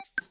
you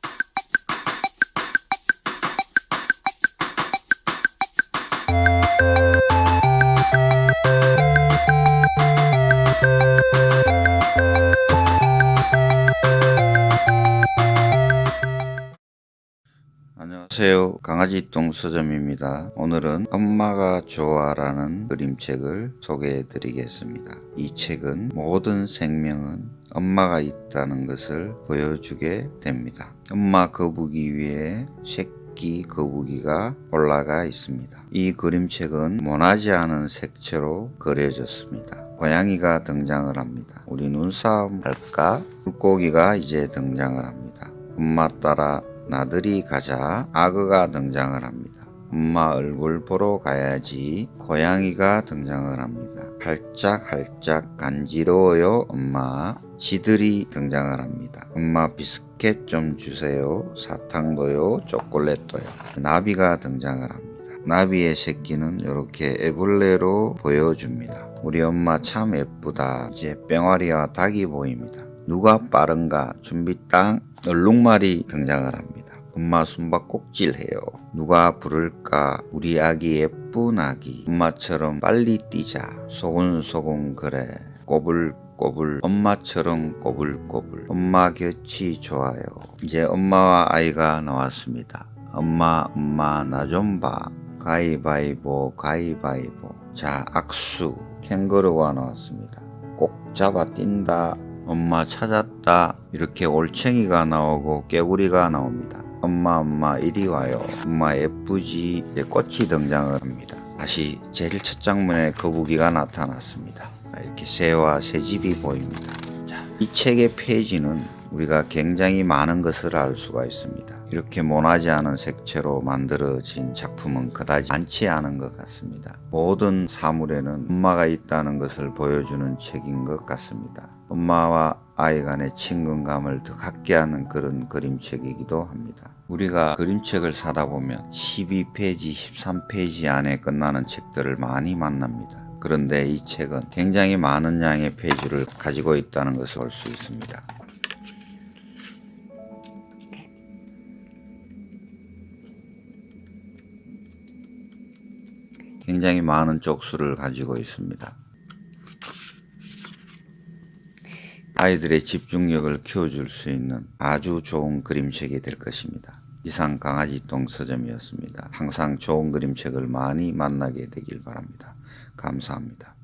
안녕하세요. 강아지똥 서점입니다. 오늘은 엄마가 좋아라는 그림책을 소개해 드리겠습니다. 이 책은 모든 생명은 엄마가 있다는 것을 보여주게 됩니다. 엄마 거북이 위에 새끼 거북이가 올라가 있습니다. 이 그림책은 모나지 않은 색채로 그려졌습니다. 고양이가 등장을 합니다. 우리 눈싸움 할까? 물고기가 이제 등장을 합니다. 엄마 따라 나들이 가자 악어가 등장을 합니다. 엄마 얼굴 보러 가야지 고양이가 등장을 합니다. 할짝할짝 간지러워요 엄마 지들이 등장을 합니다. 엄마 비스켓 좀 주세요. 사탕도요 초콜릿도요. 나비가 등장을 합니다. 나비의 새끼는 이렇게 애벌레로 보여줍니다. 우리 엄마 참 예쁘다. 이제 뺑아리와 닭이 보입니다. 누가 빠른가 준비 땅 얼룩말이 등장을 합니다. 엄마 숨바 꼭질해요. 누가 부를까? 우리 아기 예쁜 아기. 엄마처럼 빨리 뛰자. 소곤소곤 그래. 꼬불 꼬불. 엄마처럼 꼬불꼬불. 엄마 곁이 좋아요. 이제 엄마와 아이가 나왔습니다. 엄마 엄마 나 좀 봐. 가위바위보 가위바위보. 자 악수. 캥거루가 나왔습니다. 꼭 잡아 뛴다. 엄마 찾았다. 이렇게 올챙이가 나오고 깨구리가 나옵니다. 엄마 엄마 이리 와요. 엄마 예쁘지. 이제 꽃이 등장을 합니다. 다시 제일 첫 장면에 거북이가 나타났습니다. 이렇게 새와 새집이 보입니다. 자, 이 책의 페이지는 우리가 굉장히 많은 것을 알 수가 있습니다. 이렇게 모나지 않은 색채로 만들어진 작품은 그다지 많지 않은 것 같습니다. 모든 사물에는 엄마가 있다는 것을 보여주는 책인 것 같습니다. 엄마와 아이 간의 친근감을 더 갖게 하는 그런 그림책이기도 합니다. 우리가 그림책을 사다 보면 12페이지, 13페이지 안에 끝나는 책들을 많이 만납니다. 그런데 이 책은 굉장히 많은 양의 페이지를 가지고 있다는 것을 볼수 있습니다. 굉장히 많은 쪽수를 가지고 있습니다. 아이들의 집중력을 키워줄 수 있는 아주 좋은 그림책이 될 것입니다. 이상 강아지 똥 서점이었습니다. 항상 좋은 그림책을 많이 만나게 되길 바랍니다. 감사합니다.